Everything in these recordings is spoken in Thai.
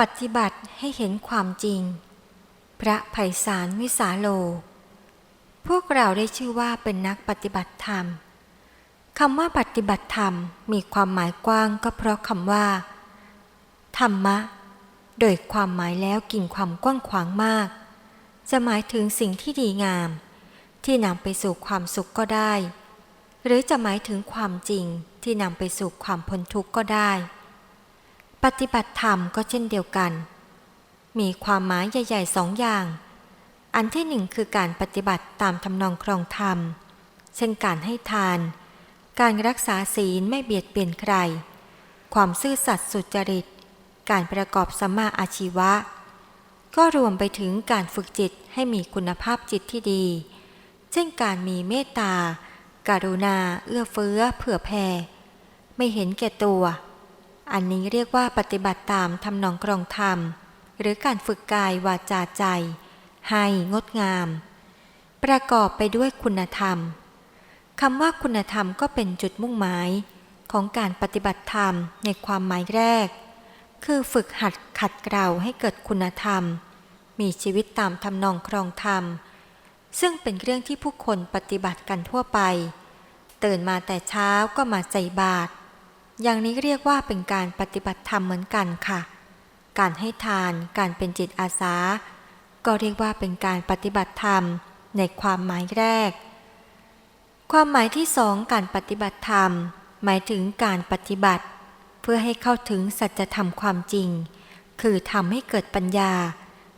ปฏิบัติให้เห็นความจริง พระไพศาลวิสาโล พวกเราได้ชื่อว่าเป็นนักปฏิบัติธรรมคำว่าปฏิบัติธรรมมีความหมายกว้างก็เพราะคำว่า ธรรมะ โดยความหมายแล้วกินความกว้างขวางมาก จะหมายถึงสิ่งที่ดีงาม ที่นำไปสู่ความสุขก็ได้ หรือจะหมายถึงความจริงที่นำไปสู่ความพ้นทุกข์ก็ได้ ปฏิบัติธรรมก็เช่นเดียวกัน มีความหมายใหญ่ๆสองอย่าง อันที่หนึ่งคือการปฏิบัติตามทำนองครองธรรม เช่นการให้ทาน การรักษาศีลไม่เบียดเบียนใคร ความซื่อสัตย์สุจริต การประกอบสัมมาอาชีวะ ก็รวมไปถึงการฝึกจิตให้มีคุณภาพจิตที่ดี เช่นการมีเมตตาการุณา เอื้อเฟื้อ เผื่อแผ่ ไม่เห็นแก่ตัว อันนี้เรียกว่าปฏิบัติตามทำนองกรองธรรม หรือการฝึกกายวาจาใจ ให้งดงาม ประกอบไปด้วยคุณธรรมคำว่าคุณธรรมก็เป็นจุดมุ่งหมาย ของการปฏิบัติธรรมในความหมายแรก คือฝึกหัดขัดเกลาให้เกิดคุณธรรม มีชีวิตตามทำนองครองธรรม ซึ่งเป็นเรื่องที่ผู้คนปฏิบัติกันทั่วไป ตื่นมาแต่เช้าก็มาใจบาตร อย่างนี้เรียกว่าเป็นการปฏิบัติธรรมเหมือนกันค่ะ การให้ทาน การเป็นจิตอาสา ก็เรียกว่าเป็นการปฏิบัติธรรมในความหมายแรก ความหมายที่สองการปฏิบัติธรรม หมายถึงการปฏิบัติ เพื่อให้เข้าถึงสัจธรรมความจริง คือทำให้เกิดปัญญา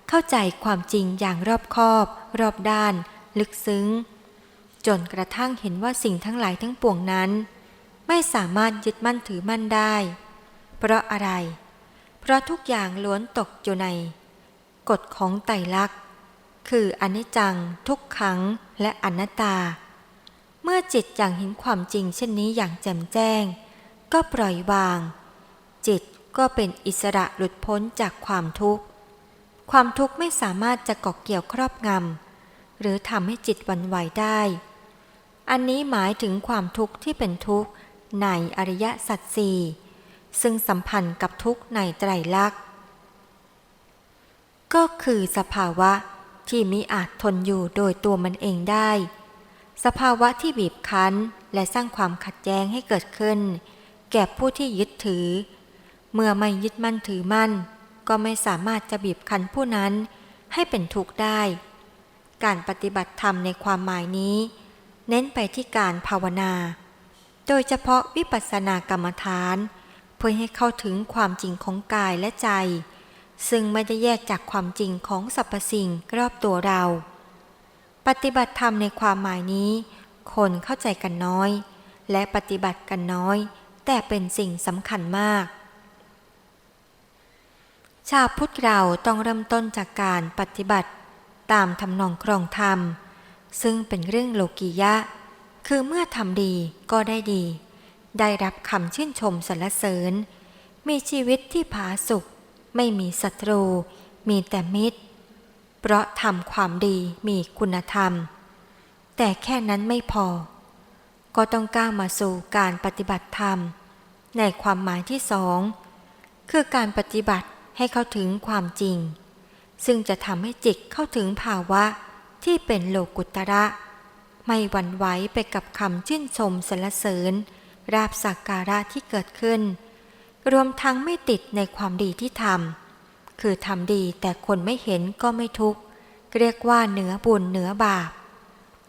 เข้าใจความจริงอย่างรอบคอบ รอบด้าน ลึกซึ้ง จนกระทั่งเห็นว่าสิ่งทั้งหลายทั้งปวงนั้น ไม่สามารถยึดมั่นถือมั่นได้ เพราะอะไร เพราะทุกอย่างล้วนตกอยู่ใน กฎของไตรลักษณ์ คืออนิจจัง ทุกขัง และอนัตตา เมื่อจิตอย่างเห็นความจริงเช่นนี้อย่างแจ่มแจ้ง ก็ปล่อยวาง จิตก็เป็นอิสระหลุดพ้นจากความทุกข์ ความทุกข์ไม่สามารถจะเกาะเกี่ยวครอบงำหรือทำให้จิตวันไหวได้ อันนี้หมายถึงความทุกข์ที่เป็นทุกข์ ในอริยสัจสี่ซึ่งสัมพันธ์กับทุกข์ในไตรลักษณ์ ก็คือสภาวะที่มิอาจทนอยู่โดยตัวมันเองได้ สภาวะที่บีบคั้นและสร้างความขัดแย้งให้เกิดขึ้น แก่ผู้ที่ยึดถือ เมื่อไม่ยึดมั่นถือมั่น ก็ไม่สามารถจะบีบคั้นผู้นั้นให้เป็นทุกข์ได้ การปฏิบัติธรรมในความหมายนี้ เน้นไปที่การภาวนา โดยเฉพาะวิปัสสนากรรมฐาน เพื่อให้เข้าถึงความจริงของกายและใจ ซึ่งไม่ได้แยกจากความจริงของสรรพสิ่งรอบตัวเรา ปฏิบัติธรรมในความหมายนี้ คนเข้าใจกันน้อย และปฏิบัติกันน้อย แต่เป็นสิ่งสำคัญมาก ชาวพุทธเราต้องเริ่มต้นจากการปฏิบัติตามทำนองครองธรรม ซึ่งเป็นเรื่องโลกียะ คือเมื่อทำดีก็ได้ดี ได้รับคำชื่นชมสรรเสริญ มีชีวิตที่ผาสุกไม่มีศัตรู มีแต่มิตร เพราะทำความดีมีคุณธรรม แต่แค่นั้นไม่พอ ก็ต้องก้าวมาสู่การปฏิบัติธรรม ในความหมายที่สอง คือการปฏิบัติให้เข้าถึงความจริง ซึ่งจะทำให้จิตเข้าถึงภาวะที่เป็นโลกุตระ ไม่หวั่นไหวไปกับคำชื่นชมสรรเสริญ ราบสักการะที่เกิดขึ้น รวมทั้งไม่ติดในความดีที่ทำคือทำดีแต่คนไม่เห็นก็ไม่ทุกข์ เรียกว่าเหนือบุญเหนือบาป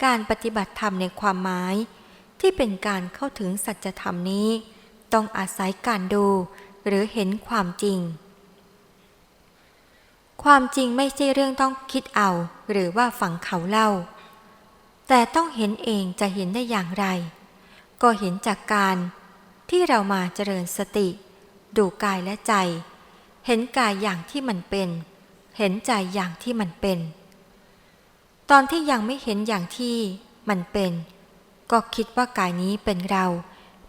การปฏิบัติธรรมในความหมาย ที่เป็นการเข้าถึงสัจธรรมนี้ ต้องอาศัยการดูหรือเห็นความจริง ความจริงไม่ใช่เรื่องต้องคิดเอา หรือว่าฝังเขาเล่า แต่ต้องเห็นเองจะเห็นได้อย่างไร ก็เห็นจากการที่เรามาเจริญสติ ดูกายและใจ เห็นกายอย่างที่มันเป็น เห็นใจอย่างที่มันเป็น ตอนที่ยังไม่เห็นอย่างที่มันเป็น ก็คิดว่ากายนี้เป็นเรา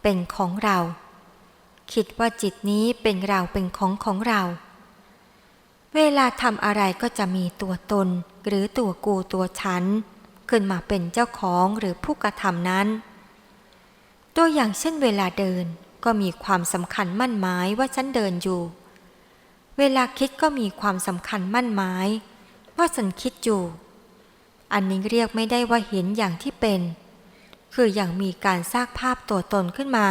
เป็นของเรา คิดว่าจิตนี้เป็นเราเป็นของของเรา เวลาทำอะไรก็จะมีตัวตนหรือตัวกูตัวฉัน ขึ้นมาเป็นเจ้าของหรือผู้กระทำนั้น ตัวอย่างเช่นเวลาเดินก็มีความสำคัญมั่นหมายว่าฉันเดินอยู่ เวลาคิดก็มีความสำคัญมั่นหมาย ว่าฉันคิดอยู่ อันนี้เรียกไม่ได้ว่าเห็นอย่างที่เป็น คืออย่างมีการสร้างภาพตัวตนขึ้นมา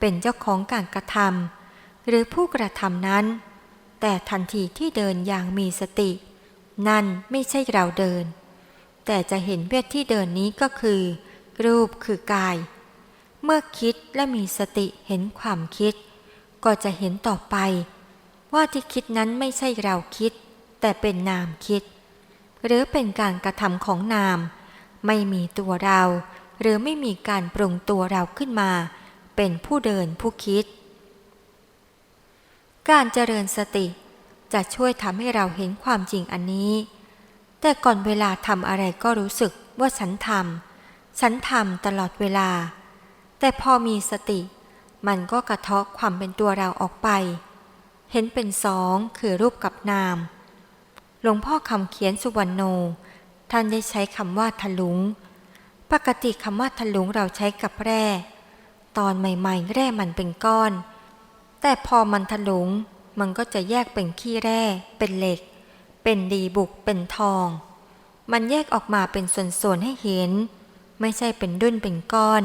เป็นเจ้าของการกระทำหรือผู้กระทำนั้น แต่ทันทีที่เดินอย่างมีสติ นั่นไม่ใช่เราเดิน แต่จะเห็นเวทที่เดินนี้ก็คือ รูปคือกาย เมื่อคิดและมีสติเห็นความคิด ก็จะเห็นต่อไป ว่าที่คิดนั้นไม่ใช่เราคิด แต่เป็นนามคิด หรือเป็นการกระทำของนาม ไม่มีตัวเรา หรือไม่มีการปรุงตัวเราขึ้นมา เป็นผู้เดินผู้คิด การเจริญสติจะช่วยทำให้เราเห็นความจริงอันนี้ แต่ก่อนเวลาทำอะไรก็รู้สึกว่าฉันทำฉันทำตลอดเวลา แต่พอมีสติ มันก็กระเทาะความเป็นตัวเราออกไป เห็นเป็นสองคือรูปกับนาม หลวงพ่อคำเขียนสุวรรณโน ท่านได้ใช้คำว่าทะลุง ปกติคำว่าทะลุงเราใช้กับแร่ ตอนใหม่ๆ แร่มันเป็นก้อน แต่พอมันทะลุงมันก็จะแยกเป็นขี้แร่เป็นเหล็ก เป็นดีบุกเป็นทอง มันแยกออกมาเป็นส่วนๆให้เห็น ไม่ใช่เป็นดุนเป็นก้อน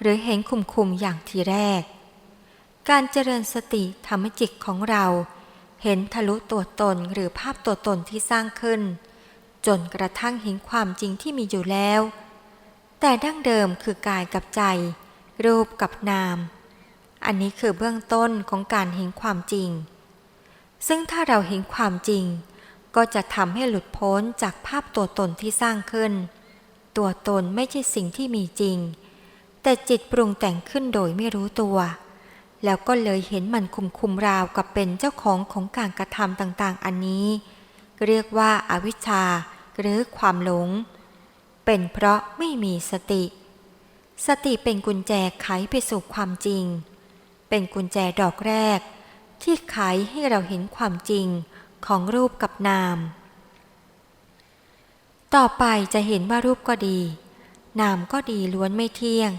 หรือเห็นคุมๆอย่างทีแรก การเจริญสติทำให้จิตของเรา เห็นทะลุตัวตนหรือภาพตัวตนที่สร้างขึ้น จนกระทั่งเห็นความจริงที่มีอยู่แล้ว แต่ดั้งเดิมคือกายกับใจ รูปกับนาม อันนี้คือเบื้องต้นของการเห็นความจริงซึ่งถ้าเราเห็นความจริง ก็จะทำให้หลุดพ้นจากภาพตัวตนที่สร้างขึ้น ตัวตนไม่ใช่สิ่งที่มีจริง แต่จิตปรุงแต่งขึ้นโดยไม่รู้ตัว แล้วก็เลยเห็นมันคุมคุมราวกับเป็นเจ้าของของการกระทำต่างๆ อันนี้ เรียกว่าอาวิชชา หรือความหลง เป็นเพราะไม่มีสติ สติเป็นกุญแจไขไปสู่ความจริง เป็นกุญแจดอกแรก ที่ไขให้เราเห็นความจริง ของรูปกับนาม ต่อไปจะเห็นว่ารูปก็ดี นามก็ดีล้วนไม่เที่ยง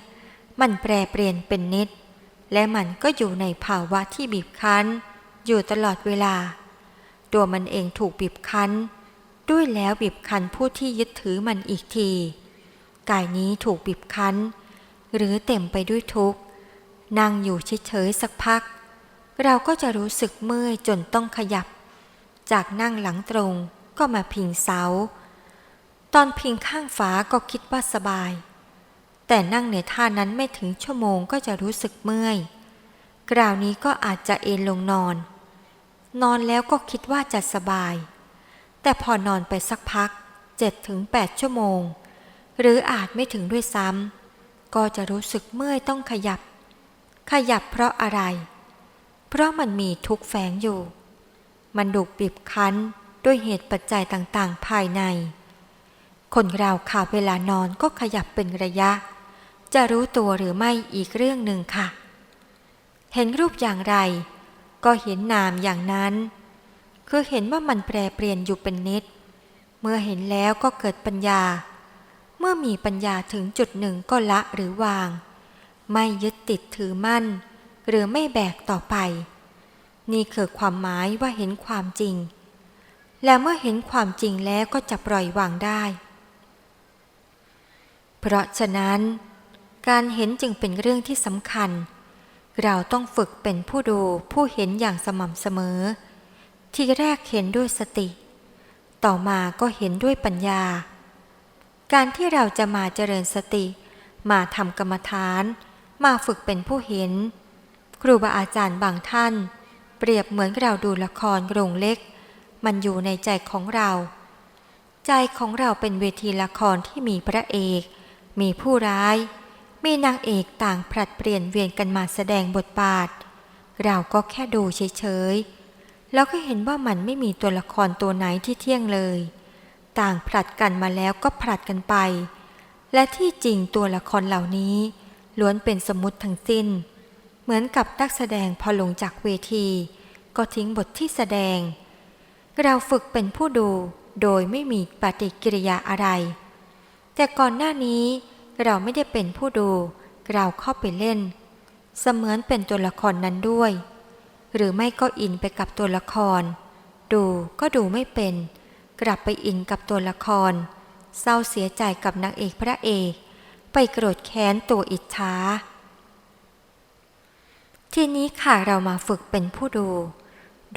มันแปรเปลี่ยนเป็นนิด และมันก็อยู่ในภาวะที่บีบคั้น อยู่ตลอดเวลา ตัวมันเองถูกบีบคั้น ด้วยแล้วบีบคั้นผู้ที่ยึดถือมันอีกที กายนี้ถูกบีบคั้น หรือเต็มไปด้วยทุกข์นั่งอยู่เฉยๆสักพัก เราก็จะรู้สึกเมื่อยจนต้องขยับ จากนั่งหลังตรงก็มาพิงเสา ตอนพิงข้างฝาก็คิดว่าสบาย แต่นั่งในท่านั้นไม่ถึงชั่วโมงก็จะรู้สึกเมื่อยคราวนี้ก็อาจจะเอนลงนอน นอนแล้วก็คิดว่าจะสบาย แต่พอนอนไปสักพัก7ถึง8ชั่วโมง หรืออาจไม่ถึงด้วยซ้ำก็จะรู้สึกเมื่อยต้องขยับ ขยับเพราะอะไร เพราะมันมีทุกแฝงอยู่ มันดุบีบคั้นด้วยเหตุปัจจัยต่างๆ ภายใน คนเราข่าวเวลานอนก็ขยับเป็นระยะ จะรู้ตัวหรือไม่อีกเรื่องหนึ่งค่ะ เห็นรูปอย่างไร ก็เห็นนามอย่างนั้น คือเห็นว่ามันแปรเปลี่ยนอยู่เป็นนิด เมื่อเห็นแล้วก็เกิดปัญญา เมื่อมีปัญญาถึงจุดหนึ่งก็ละหรือวาง ไม่ยึดติดถือมั่น หรือไม่แบกต่อไป นี่คือความหมายว่าเห็นความจริง และเมื่อเห็นความจริงแล้วก็จะปล่อยวางได้ เพราะฉะนั้น การเห็นจึงเป็นเรื่องที่สำคัญ เราต้องฝึกเป็นผู้ดูผู้เห็นอย่างสม่ำเสมอ ที่แรกเห็นด้วยสติ ต่อมาก็เห็นด้วยปัญญา การที่เราจะมาเจริญสติ มาทำกรรมฐาน มาฝึกเป็นผู้เห็น ครูบาอาจารย์บางท่าน เปรียบเหมือนเราดูละครโรงเล็ก มันอยู่ในใจของเรา ใจของเราเป็นเวทีละครที่มีพระเอก มีผู้ร้าย มีนางเอกต่างผลัดเปลี่ยนเวียนกันมาแสดงบทบาท เราก็แค่ดูเฉยๆ แล้วก็เห็นว่ามันไม่มีตัวละครตัวไหนที่เที่ยงเลย ต่างผลัดกันมาแล้วก็ผลัดกันไป และที่จริงตัวละครเหล่านี้ล้วนเป็นสมมติทั้งสิ้น เหมือนกับนักแสดงพอลงจากเวที ก็ทิ้งบทที่แสดง เราฝึกเป็นผู้ดูโดยไม่มีปฏิกิริยาอะไร แต่ก่อนหน้านี้เราไม่ได้เป็นผู้ดู เราเข้าไปเล่น เสมือนเป็นตัวละครนั้นด้วย หรือไม่ก็อินไปกับตัวละคร ดูก็ดูไม่เป็น กลับไปอินกับตัวละคร เศร้าเสียใจกับนางเอกพระเอก ไปโกรธแค้นตัวอิจฉา ทีนี้ค่ะเรามาฝึกเป็นผู้ดู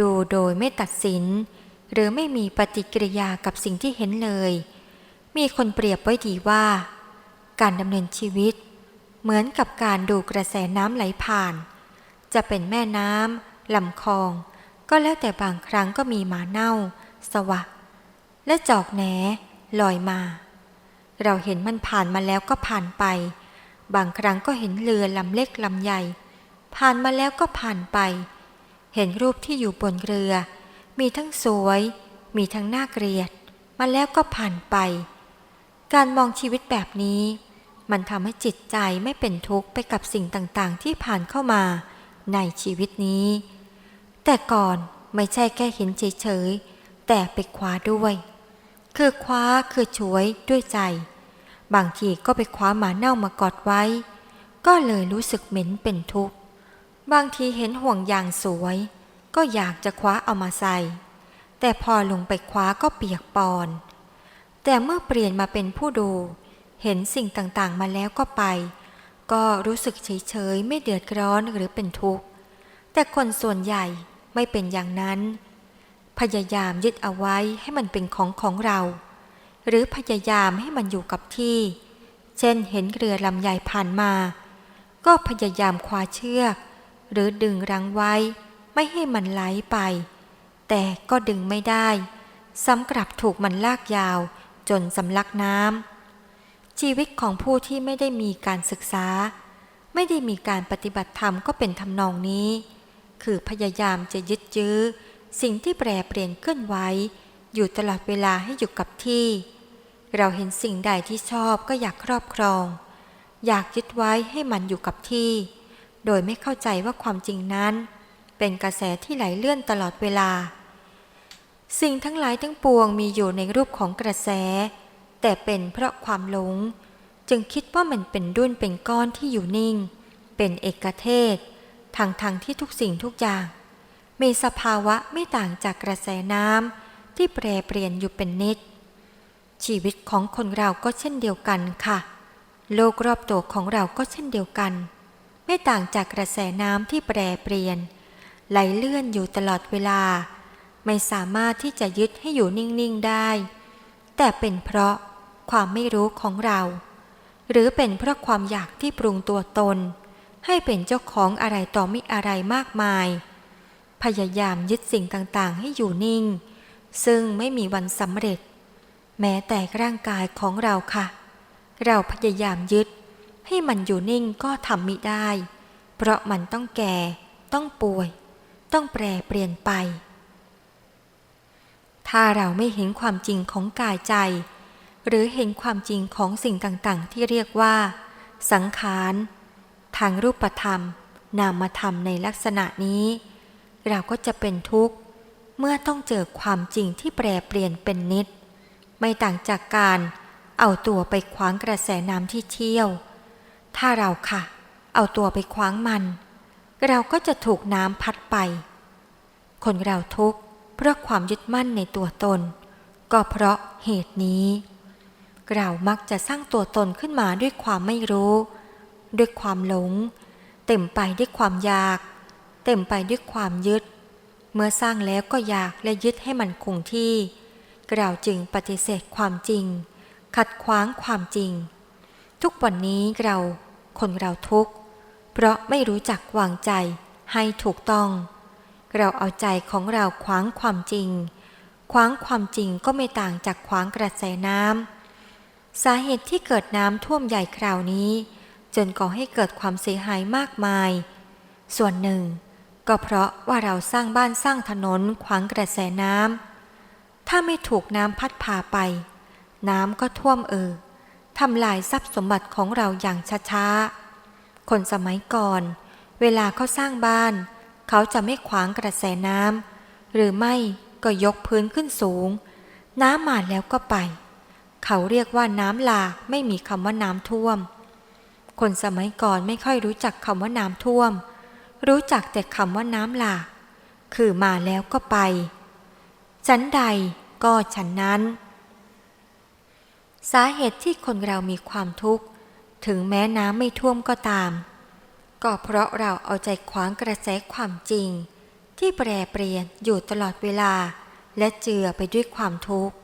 ดูโดยไม่ตัดสิน หรือไม่มีปฏิกิริยากับสิ่งที่เห็นเลย มีคนเปรียบไว้ดีว่า การดำเนินชีวิต เหมือนกับการดูกระแสน้ำไหลผ่าน จะเป็นแม่น้ำลำคลอง ก็แล้วแต่บางครั้งก็มีหมาเน่า สวะ และจอกแหนลอยมา เราเห็นมันผ่านมาแล้วก็ผ่านไป บางครั้งก็เห็นเรือลำเล็กลำใหญ่ ผ่านมาแล้วก็ผ่านไป เห็นรูปที่อยู่บนเรือ มีทั้งสวย มีทั้งน่าเกลียด มาแล้วก็ผ่านไป การมองชีวิตแบบนี้ มันทำให้จิตใจไม่เป็นทุกข์ไปกับสิ่งต่างๆ ที่ผ่านเข้ามาในชีวิตนี้ แต่ก่อนไม่ใช่แค่เห็นเฉยๆ แต่ไปคว้าด้วย คือคว้าคือช่วยด้วยใจ บางทีก็ไปคว้าหมาเน่ามากอดไว้ ก็เลยรู้สึกเหม็นเป็นทุกข์ บางทีเห็นห่วงยางสวย ก็อยากจะคว้าเอามาใส่ แต่พอลงไปคว้าก็เปียกปอน แต่เมื่อเปลี่ยนมาเป็นผู้ดู เห็นสิ่งต่างๆมาแล้วก็ไป ก็รู้สึกเฉยๆ ไม่เดือดร้อนหรือเป็นทุกข์ แต่คนส่วนใหญ่ไม่เป็นอย่างนั้น พยายามยึดเอาไว้ให้มันเป็นของของเรา หรือพยายามให้มันอยู่กับที่ เช่นเห็นเรือลำใหญ่ผ่านมา ก็พยายามคว้าเชือก หรือดึงรั้งไว้ ไม่ให้มันไหลไป แต่ก็ดึงไม่ได้ซ้ำกลับถูกมันลากยาวจนสำลักน้ำชีวิตของผู้ที่ไม่ได้มีการศึกษา ไม่ได้มีการปฏิบัติธรรมก็เป็นทำนองนี้ คือพยายามจะยึดยื้อ สิ่งที่แปรเปลี่ยนเคลื่อนไหวอยู่ตลอดเวลาให้อยู่กับที่ เราเห็นสิ่งใดที่ชอบก็อยากครอบครอง อยากยึดไว้ให้มันอยู่กับที่ โดยไม่เข้าใจว่าความจริงนั้น เป็นกระแสที่ไหลเลื่อนตลอดเวลา สิ่งทั้งหลายทั้งปวงมีอยู่ในรูปของกระแส แต่เป็นเพราะความหลง จึงคิดว่ามันเป็นดุ้นเป็นก้อนที่อยู่นิ่ง เป็นเอกเทศทางทางที่ทุกสิ่งทุกอย่าง มีสภาวะไม่ต่างจากกระแสน้ำที่แปรเปลี่ยนอยู่เป็นนิด ชีวิตของคนเราก็เช่นเดียวกันค่ะ โลกรอบตัวของเราก็เช่นเดียวกัน ไม่ต่างจากกระแสน้ำที่แปรเปลี่ยน ไหลเลื่อนอยู่ตลอดเวลา ไม่สามารถที่จะยึดให้อยู่นิ่ง ๆ ได้ แต่เป็นเพราะความไม่รู้ของเรา หรือเป็นเพราะความอยากที่ปรุงตัวตน ให้เป็นเจ้าของอะไรต่อมิอะไรมากมาย พยายามยึดสิ่งต่างๆ ให้อยู่นิ่ง ซึ่งไม่มีวันสำเร็จ แม้แต่ร่างกายของเราค่ะ เราพยายามยึด ให้มันอยู่นิ่งก็ทำมิได้ เพราะมันต้องแก่ ต้องป่วย ต้องแปรเปลี่ยนไป ถ้าเราไม่เห็นความจริงของกายใจ หรือเห็นความจริงของสิ่งต่างๆ ที่เรียกว่า สังขาร ทางรูปธรรม นามธรรมในลักษณะนี้ เราก็จะเป็นทุกข์ เมื่อต้องเจอความจริงที่แปรเปลี่ยนเป็นนิด ไม่ต่างจากการเอาตัวไปคว้างกระแสน้ำที่เชี่ยว ถ้าเราค่ะ เอาตัวไปคว้างมัน เราก็จะถูกน้ำพัดไป คนเราทุกข์เพราะความยึดมั่นในตัวตน ก็เพราะเหตุนี้ เรามักจะสร้างตัวตนขึ้นมาด้วยความไม่รู้ ด้วยความหลง เต็มไปด้วยความอยาก เต็มไปด้วยความยึด เมื่อสร้างแล้วก็อยากและยึดให้มันคงที่ เราจึงปฏิเสธความจริง ขัดขวางความจริง ทุกวันนี้เราคนเราทุกข์ เพราะไม่รู้จักวางใจให้ถูกต้อง เราเอาใจของเราขวางความจริง ขวางความจริงก็ไม่ต่างจากขวางกระแสน้ำสาเหตุที่เกิดน้ำท่วมใหญ่คราวนี้ จนก่อให้เกิดความเสียหายมากมาย ส่วนหนึ่ง ก็เพราะว่าเราสร้างบ้านสร้างถนนขวางกระแสน้ำถ้าไม่ถูกน้ำพัดพาไป น้ำก็ท่วมเออ ทำลายทรัพย์สมบัติของเราอย่างช้าๆ คนสมัยก่อน เวลาเขาสร้างบ้าน เขาจะไม่ขวางกระแสน้ำหรือไม่ก็ยกพื้นขึ้นสูง น้ำมาแล้วก็ไป เขาเรียกว่าน้ำหลากไม่มีคำว่าน้ำท่วม คนสมัยก่อนไม่ค่อยรู้จักคำว่าน้ำท่วม รู้จักแต่คำว่าน้ำหลากคือมาแล้วก็ไป ฉันใดก็ฉันนั้น สาเหตุที่คนเรามีความทุกข์ ถึงแม้น้ำไม่ท่วมก็ตาม ก็เพราะเราเอาใจขวางกระแสความจริง ที่แปรเปลี่ยนอยู่ตลอดเวลา และเจือไปด้วยความทุกข์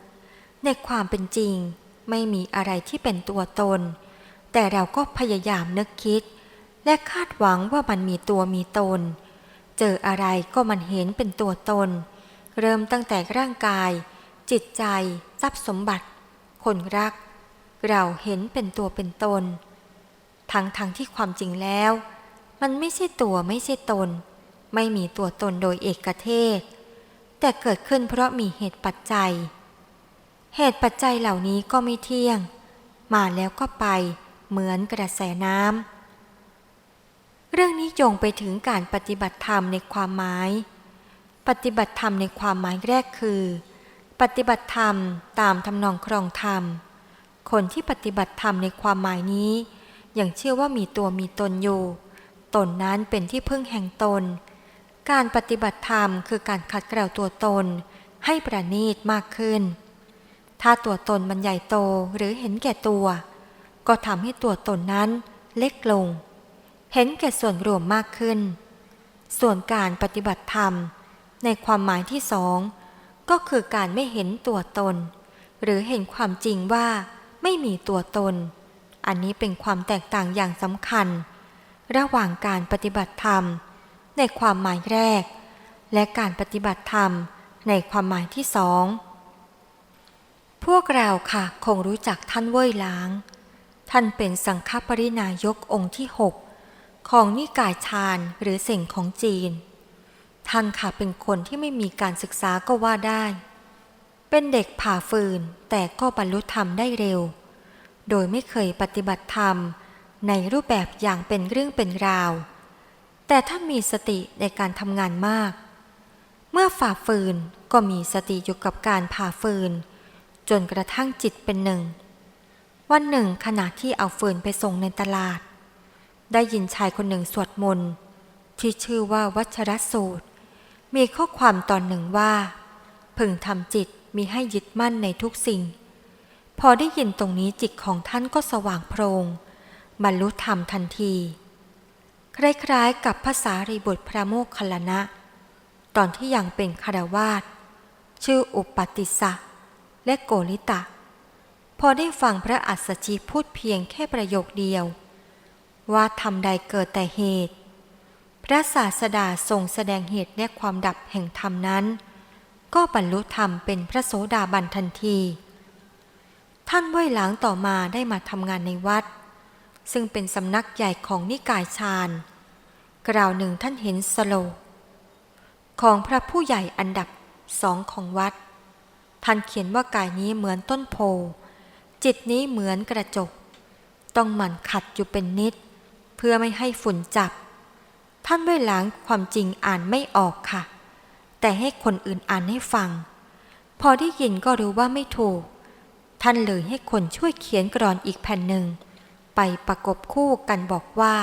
ในความเป็นจริง ไม่มีอะไรที่เป็นตัวตน แต่เราก็พยายามนึกคิด และคาดหวังว่ามันมีตัวมีตน เจออะไรก็มันเห็นเป็นตัวตน เริ่มตั้งแต่ร่างกาย จิตใจ ทรัพย์สมบัติ คนรัก เราเห็นเป็นตัวเป็นตน ทั้งทั้งที่ความจริงแล้ว มันไม่ใช่ตัวไม่ใช่ตน ไม่มีตัวตนโดยเอกเทศ แต่เกิดขึ้นเพราะมีเหตุปัจจัย เหตุปัจจัยเหล่านี้ก็ไม่เที่ยง มาแล้วก็ไปเหมือนกระแสน้ำเรื่องนี้โยงไปถึงการปฏิบัติธรรมในความหมาย ปฏิบัติธรรมในความหมายแรกคือ ปฏิบัติธรรมตามทำนองครองธรรม คนที่ปฏิบัติธรรมในความหมายนี้ ยังเชื่อว่ามีตัวมีตนอยู่ ตนนั้นเป็นที่พึ่งแห่งตน การปฏิบัติธรรมคือการขัดเกลาตัวตน ให้ประณีตมากขึ้น ถ้าตัวตนมันใหญ่โตหรือเห็นแก่ตัว ก็ทำให้ตัวตนนั้นเล็กลง เห็นแก่ส่วนรวมมากขึ้น ส่วนการปฏิบัติธรรม ในความหมายที่สอง ก็คือการไม่เห็นตัวตน หรือเห็นความจริงว่าไม่มีตัวตน อันนี้เป็นความแตกต่างอย่างสำคัญ ระหว่างการปฏิบัติธรรม ในความหมายแรก และการปฏิบัติธรรมในความหมายที่สอง พวกเราค่ะคงรู้จักท่านเว่ยหลาง ท่านเป็นสังฆปรินายกองค์ที่หกของนิกายชาญหรือเสิ่งของจีน ท่านค่ะเป็นคนที่ไม่มีการศึกษาก็ว่าได้ เป็นเด็กผ่าฟืนแต่ก็บรรลุธรรมได้เร็ว โดยไม่เคยปฏิบัติธรรม ในรูปแบบอย่างเป็นเรื่องเป็นราว แต่ท่านมีสติในการทำงานมาก เมื่อฝ่าฟืนก็มีสติอยู่กับการผ่าฟืน จนกระทั่งจิตเป็นหนึ่ง วันหนึ่งขณะที่เอาฟืนไปส่งในตลาด ได้ยินชายคนหนึ่งสวดมนต์ที่ชื่อว่าวัชรสูตร มีข้อความตอนหนึ่งว่า พึงทำจิตมีให้ยึดมั่นในทุกสิ่ง พอได้ยินตรงนี้จิตของท่านก็สว่างโพรงบรรลุธรรมทันที คล้ายๆกับภาษารีบุตรพระโมคคัลลนะ ตอนที่ยังเป็นคารวาสชื่ออุปปติสสะและโกริตะ พอได้ฟังพระอัสสชิพูดเพียงแค่ประโยคเดียว ว่าทำใดเกิดแต่เหตุ ระศาสดาทรงแสดงเหตุและความดับแห่งธรรมนั้น ก็บรรลุธรรมเป็นพระโสดาบันทันที ท่านว่ยหลางต่อมาได้มาทำงานในวัด ซึ่งเป็นสำนักใหญ่ของนิกายชาญกล่าวหนึ่งท่านเห็นสโล ของพระผู้ใหญ่อันดับสองของวัด ท่านเขียนว่ากายนี้เหมือนต้นโพ จิตนี้เหมือนกระจก ต้องหมั่นขัดอยู่เป็นนิด เพื่อไม่ให้ฝุ่นจับ ท่านเว่ยหลางความจริงอ่านไม่ออกค่ะ แต่ให้คนอื่นอ่านให้ฟัง พอได้ยินก็รู้ว่าไม่ถูก ท่านเลยให้คนช่วยเขียนกรอนอีกแผ่นหนึ่ง ไปประกบคู่กันบอกว่า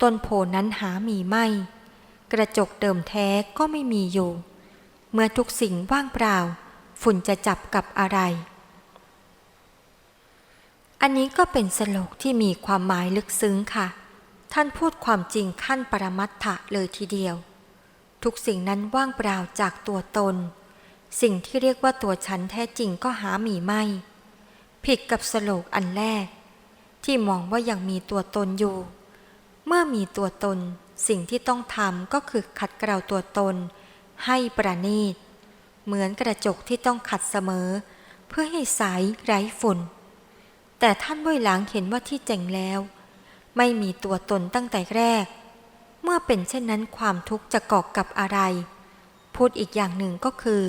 ต้นโพนั้นหามีไม่ กระจกเดิมแท้ก็ไม่มีอยู่ เมื่อทุกสิ่งว่างเปล่า ฝุ่นจะจับกับอะไร อันนี้ก็เป็นสโลกที่มีความหมายลึกซึ้งค่ะ ท่านพูดความจริงขั้นปรมัตถะเลยทีเดียว ทุกสิ่งนั้นว่างเปล่าจากตัวตน สิ่งที่เรียกว่าตัวฉันแท้จริงก็หามีไม่ ผิดกับสโลกอันแรก ที่มองว่ายังมีตัวตนอยู่ เมื่อมีตัวตนสิ่งที่ต้องทำก็คือขัดเกลาตัวตน ให้ประณีต เหมือนกระจกที่ต้องขัดเสมอ เพื่อให้ใสไร้ฝุ่น แต่ท่านเว่ยหลางเห็นว่าที่เจ๋งแล้ว ไม่มีตัวตนตั้งแต่แรก เมื่อเป็นเช่นนั้นความทุกข์จะก่อกับอะไร พูดอีกอย่างหนึ่งก็คือ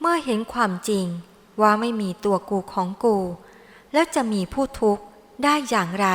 เมื่อเห็นความจริงว่าไม่มีตัวกูของกู แล้วจะมีผู้ทุกข์ได้อย่างไร